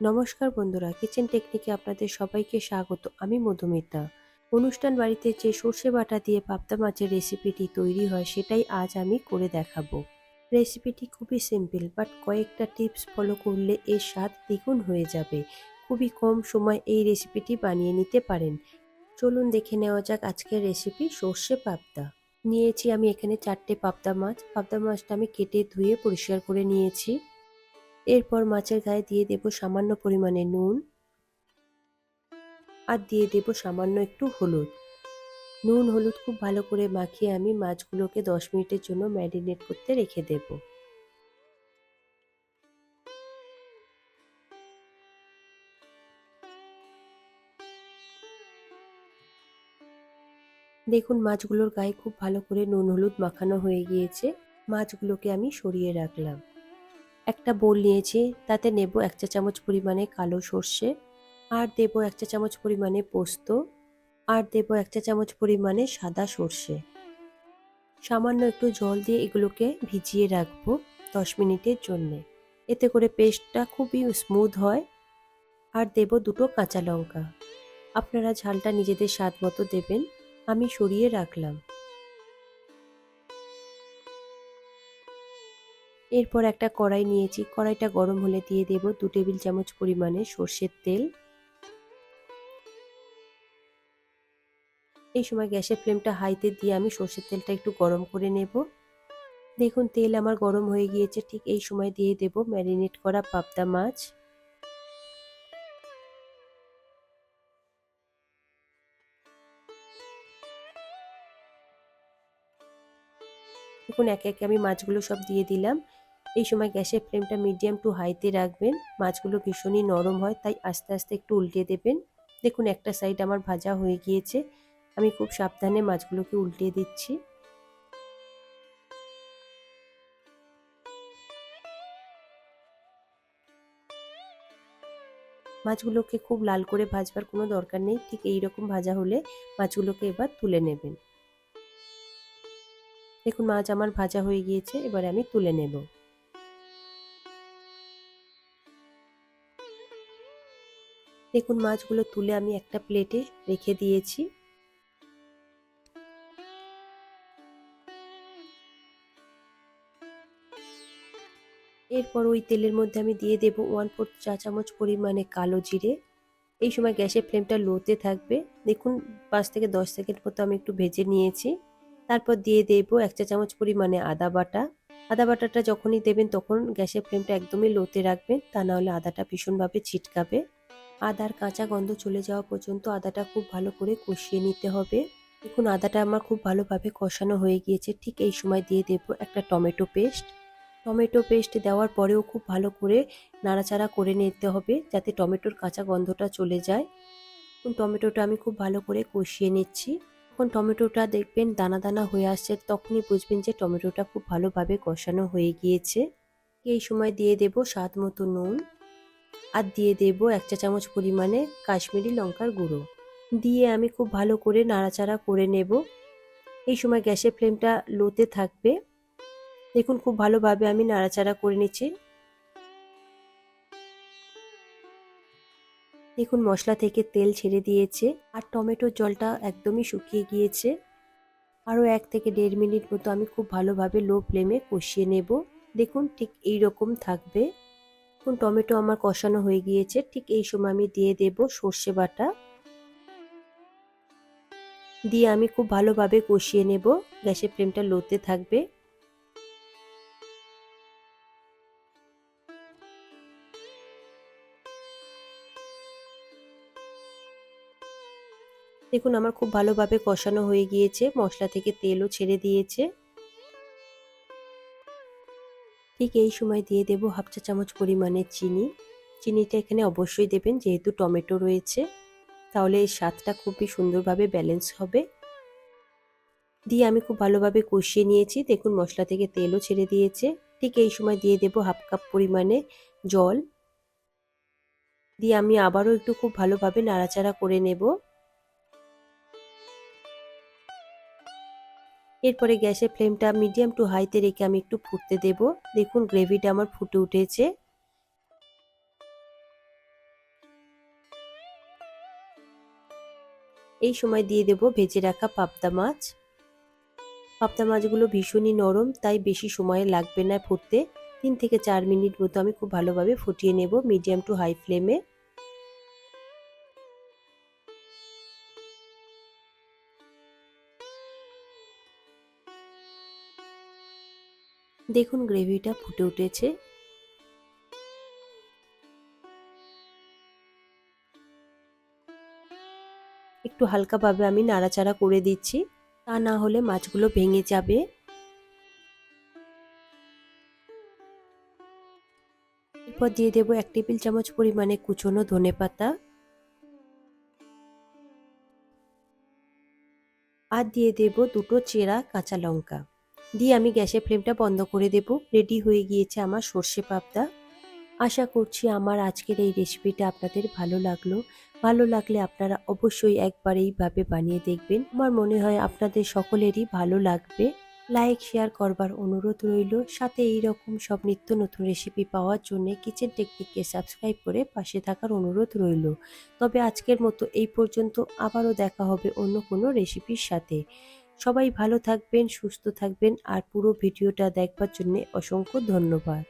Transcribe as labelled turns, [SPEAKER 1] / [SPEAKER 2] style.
[SPEAKER 1] নমস্কার বন্ধুরা, কিচেন টেকনিকে আপনাদের সবাইকে স্বাগত। আমি মধুমিতা। অনুষ্ঠান বাড়িতে যে সর্ষে বাটা দিয়ে পাবদা মাছের রেসিপিটি তৈরি হয়, সেটাই আজ আমি করে দেখাবো। রেসিপিটি খুবই সিম্পল বাট কয়েকটা টিপস ফলো করলে এর স্বাদ দ্বিগুণ হয়ে যাবে। খুবই কম সময় এই রেসিপিটি বানিয়ে নিতে পারেন। চলুন দেখে নেওয়া যাক আজকের রেসিপি সর্ষে পাবদা। নিয়েছি আমি এখানে চারটে পাবদা মাছ। পাবদা মাছটা আমি কেটে ধুয়ে পরিষ্কার করে নিয়েছি। এরপর মাছের গায়ে দিয়ে দেব সামান্য পরিমাণে নুন আর দিয়ে দেব সামান্য একটু হলুদ। নুন, হলুদ খুব ভালো করে মাখিয়ে আমি মাছগুলোকে দশ মিনিটের জন্য ম্যারিনেট করতে রেখে দেব। দেখুন, মাছগুলোর গায়ে খুব ভালো করে নুন, হলুদ মাখানো হয়ে গিয়েছে। মাছগুলোকে আমি সরিয়ে রাখলাম। একটা বোল নিয়েছি, তাতে নেব এক চা চামচ পরিমাণে কালো সর্ষে, আর দেব এক চা চামচ পরিমাণে পোস্ত, আর দেব এক চা চামচ পরিমাণে সাদা সর্ষে। সামান্য একটু জল দিয়ে এগুলোকে ভিজিয়ে রাখব দশ মিনিটের জন্যে। এতে করে পেস্টটা খুবই স্মুথ হয়, আর দেব দুটো কাঁচা লঙ্কা। আপনারা ঝালটা নিজেদের স্বাদ মতো দেবেন, আমি সরিয়ে রাখলাম। এরপর একটা কড়াই নিয়েছি। কড়াইটা গরম হলে দিয়ে দেব দু টেবিল চামচ পরিমাণে সর্ষের তেল। এই সময় গ্যাসের ফ্লেমটা হাইতে দিয়ে আমি সর্ষের তেলটা একটু গরম করে নেব। দেখুন, তেল আমার গরম হয়ে গিয়েছে। ঠিক এই সময় দিয়ে দেব ম্যারিনেট করা পাবদা মাছ। দেখুন, একে একে আমি মাছগুলো সব দিয়ে দিলাম। এই সময় গ্যাসের ফ্লেমটা মিডিয়াম টু হাইতে রাখবেন। মাছগুলো ভীষণই নরম হয়, তাই আস্তে আস্তে একটু উল্টে দেবেন। দেখুন, একটা সাইড আমার ভাজা হয়ে গিয়েছে। আমি খুব সাবধানে মাছগুলোকে উল্টে দিচ্ছি। মাছগুলোকে খুব লাল করে ভাজবার কোনো দরকার নেই। ঠিক এই রকম ভাজা হলে মাছগুলোকে এবার তুলে নেবেন। দেখুন, মাছ আমার ভাজা হয়ে গিয়েছে, এবার আমি তুলে নেব। দেখুন, মাছগুলো তুলে আমি একটা প্লেটে রেখে দিয়েছি। এরপর ওই তেলের মধ্যে আমি দিয়ে দেব ওয়ান ফোর চা চামচ পরিমাণে কালো জিরে। এই সময় গ্যাসের ফ্লেমটা লোতে থাকবে। দেখুন, পাঁচ থেকে দশ সেকেন্ড মতো আমি একটু ভেজে নিয়েছি। তারপর দিয়ে দেবো এক চা চামচ পরিমাণে আদা বাটা। আদা বাটাটা যখনই দেবেন, তখন গ্যাসের ফ্লেমটা একদমই লোতে রাখবেন। তা নাহলে আদাটা ভীষণভাবে ছিটকাবে। আদার কাঁচা গন্ধ চলে যাওয়া পর্যন্ত আদাটা খুব ভালো করে কষিয়ে নিতে হবে। দেখুন, আদাটা আমার খুব ভালোভাবে কষানো হয়ে গিয়েছে। ঠিক এই সময় দিয়ে দেব একটা টমেটো পেস্ট। টমেটো পেস্ট দেওয়ার পরেও খুব ভালো করে নাড়াচাড়া করে নিতে হবে যাতে টমেটোর কাঁচা গন্ধটা চলে যায়। টমেটোটা আমি খুব ভালো করে কষিয়ে নিচ্ছি। যখন টমেটোটা দেখবেন দানা দানা হয়ে আসছে, তখনই বুঝবেন যে টমেটোটা খুব ভালোভাবে কষানো হয়ে গিয়েছে। এই সময় দিয়ে দেব স্বাদ মতো নুন। আর দিয়ে দেব এক চা চামচ পরিমাণে কাশ্মীরি লঙ্কার গুঁড়ো। দিয়ে আমি খুব ভালো করে নাড়াচাড়া করে নেব। এই সময় গ্যাসের ফ্লেমটা লোতে থাকবে। দেখুন, খুব ভালোভাবে আমি নাড়াচাড়া করে নিচ্ছি। দেখুন, মশলা থেকে তেল ছেড়ে দিয়েছে আর টমেটোর জলটা একদমই শুকিয়ে গিয়েছে। আরও এক থেকে দেড় মিনিট মতো আমি খুব ভালোভাবে লো ফ্লেমে কষিয়ে নেব। দেখুন, ঠিক এই রকম থাকবে। দেখুন টমেটো আমার কষানো হয়ে গিয়েছে, ঠিক এই সময় আমি দিয়ে দেব সর্ষে বাটা। দিয়ে আমি খুব ভালোভাবে কষিয়ে নেব, গ্যাসের ফ্লেমটা লোতে থাকবে। দেখুন আমার খুব ভালোভাবে কষানো হয়ে গিয়েছে, মশলা থেকে তেলও ছেড়ে দিয়েছে। ঠিক এই সময় দিয়ে দেব হাফ চা চামচ পরিমাণে চিনি। চিনিটা এখানে অবশ্যই দেবেন, যেহেতু টমেটো রয়েছে। তাহলে এই স্বাদটা খুবই সুন্দরভাবে ব্যালেন্স হবে। দিয়ে আমি খুব ভালোভাবে কষিয়ে নিয়েছি। দেখুন, মশলা থেকে তেলও ছেড়ে দিয়েছে। ঠিক এই সময় দিয়ে দেব হাফ কাপ পরিমাণে জল। দিয়ে আমি আবারও একটু খুব ভালোভাবে নাড়াচাড়া করে নেব। এরপরে গ্যাসের ফ্লেমটা মিডিয়াম টু হাইতে রেখে আমি একটু ফুটতে দেব। দেখুন, গ্রেভিটা আমার ফুটে উঠেছে। এই সময় দিয়ে দেব ভেজে রাখা পাবদা মাছ। পাবদা মাছগুলো ভীষণই নরম, তাই বেশি সময় লাগবে না ফুটতে। তিন থেকে চার মিনিট মতো আমি খুব ভালোভাবে ফুটিয়ে নেব মিডিয়াম টু হাই ফ্লেমে। দেখুন গ্রেভিটা ফুটে উঠেছে। একটু হালকাভাবে আমি নাড়াচাড়া করে দিচ্ছি, তা না হলে মাছগুলো ভেঙে যাবে। এরপর দিয়ে দেবো এক টেবিল চামচ পরিমাণে কুচনো ধনে পাতা। আর দিয়ে দেব দুটো চেরা কাঁচা লঙ্কা। দিয়ে আমি গ্যাসের ফ্লেমটা বন্ধ করে দেব। রেডি হয়ে গিয়েছে আমার সর্ষে পাবদা। আশা করছি আমার আজকের এই রেসিপিটা আপনাদের ভালো লাগল। ভালো লাগলে আপনারা অবশ্যই একবার এইভাবে বানিয়ে দেখবেন। আমার মনে হয় আপনাদের সকলেরই ভালো লাগবে। লাইক, শেয়ার করবার অনুরোধ রইল। সাথে এই রকম সব নিত্য নতুন রেসিপি পাওয়ার জন্য কিচেন টেকনিককে সাবস্ক্রাইব করে পাশে থাকার অনুরোধ রইল। তবে আজকের মতো এই পর্যন্ত আবারও দেখা হবে অন্য কোনো রেসিপির সাথে। সবাই ভালো থাকবেন সুস্থ থাকবেন আর পুরো ভিডিওটা দেখবার জন্য অসংখ্য ধন্যবাদ।